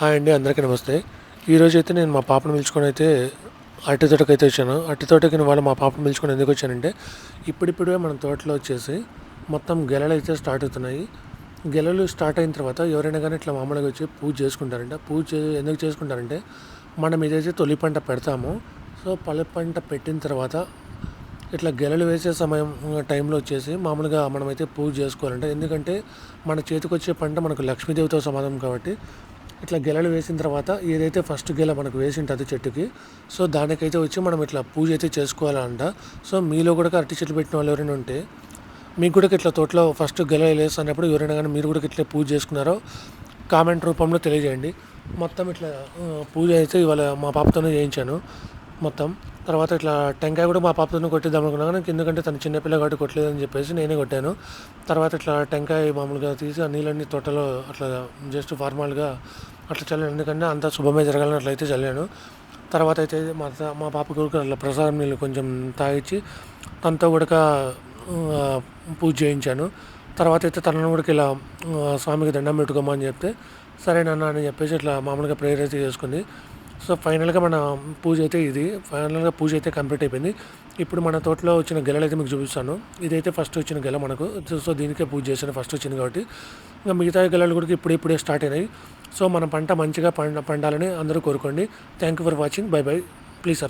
Hi అండి అందరికీ నమస్తే. ఈరోజు అయితే నేను మా పాపను పిలుచుకొని అయితే అట్టి తోటకి అయితే వచ్చాను. అట్టి తోటకి నేను వాళ్ళ మా పాపను పిలుచుకొని ఎందుకు వచ్చానంటే ఇప్పుడిప్పుడే మన తోటలో వచ్చేసి మొత్తం గెలలు అయితే స్టార్ట్ అవుతున్నాయి. గెలలు స్టార్ట్ అయిన తర్వాత ఎవరైనా కానీ ఇట్లా మామూలుగా వచ్చి పూజ చేసుకుంటారంట. పూజ ఎందుకు చేసుకుంటారంటే మనం ఏదైతే తొలి పంట పెడతామో సో పల్లె పంట పెట్టిన తర్వాత ఇట్లా గెలలు వేసే సమయం టైంలో వచ్చేసి మామూలుగా మనమైతే పూజ చేసుకోవాలంటే. ఎందుకంటే మన చేతికి వచ్చే పంట మనకు లక్ష్మీదేవితో సమానం కాబట్టి ఇట్లా గెలలు వేసిన తర్వాత ఏదైతే ఫస్ట్ గెల మనకు వేసి ఉంటుంది చెట్టుకి సో దానికైతే వచ్చి మనం ఇట్లా పూజ అయితే చేసుకోవాలంట. సో మీలో కూడా అరటి చెట్లు పెట్టిన వాళ్ళు ఎవరైనా ఉంటే మీకు కూడా ఇట్లా తోటలో ఫస్ట్ గెల వేస్తున్నప్పుడు ఎవరైనా కానీ మీరు కూడా ఇట్లా పూజ చేసుకున్నారో కామెంట్ రూపంలో తెలియజేయండి. మొత్తం ఇట్లా పూజ అయితే ఇవాళ మా పాపతోనే చేయించాను. మొత్తం. తర్వాత ఇట్లా టెంకాయ కూడా మా పాపతో కొట్టిద్దాం అనుకున్నాను ఎందుకంటే తను చిన్నపిల్ల కాబట్టి కొట్టలేదని చెప్పేసి నేనే కొట్టాను. తర్వాత ఇట్లా టెంకాయ మామూలుగా తీసి ఆ నీళ్ళన్నీ తోటలో అట్లా జస్ట్ ఫార్మల్గా అట్లా చల్లాను. ఎందుకంటే అంతా శుభమే జరగాలని అట్లయితే చల్లాను. తర్వాత అయితే మా మా పాప కొడుకు అట్లా ప్రసాదం నీళ్ళు కొంచెం తాగించి తనతో కూడా పూజ చేయించాను. తర్వాత అయితే తనను కూడా ఇలా స్వామికి దండం పెట్టుకోమని చెప్తే సరే నాన్న అని చెప్పేసి ఇట్లా మామూలుగా ప్రేయర్ అయితే చేసుకుంది. సో ఫైనల్గా మన పూజ అయితే ఇది. ఫైనల్గా పూజ అయితే కంప్లీట్ అయిపోయింది. ఇప్పుడు మన తోటలో వచ్చిన గెలలు అయితే మీకు చూపిస్తాను. ఇదైతే ఫస్ట్ వచ్చిన గెల మనకు. సో దీనికే పూజ చేశాను. ఫస్ట్ వచ్చింది కాబట్టి ఇంకా మిగతా గెలలు కూడా ఇప్పుడు ఇప్పుడే స్టార్ట్ అయినాయి. సో మన పంట మంచిగా పండ పండాలని అందరూ కోరుకోండి. Thank you for watching bye bye please sir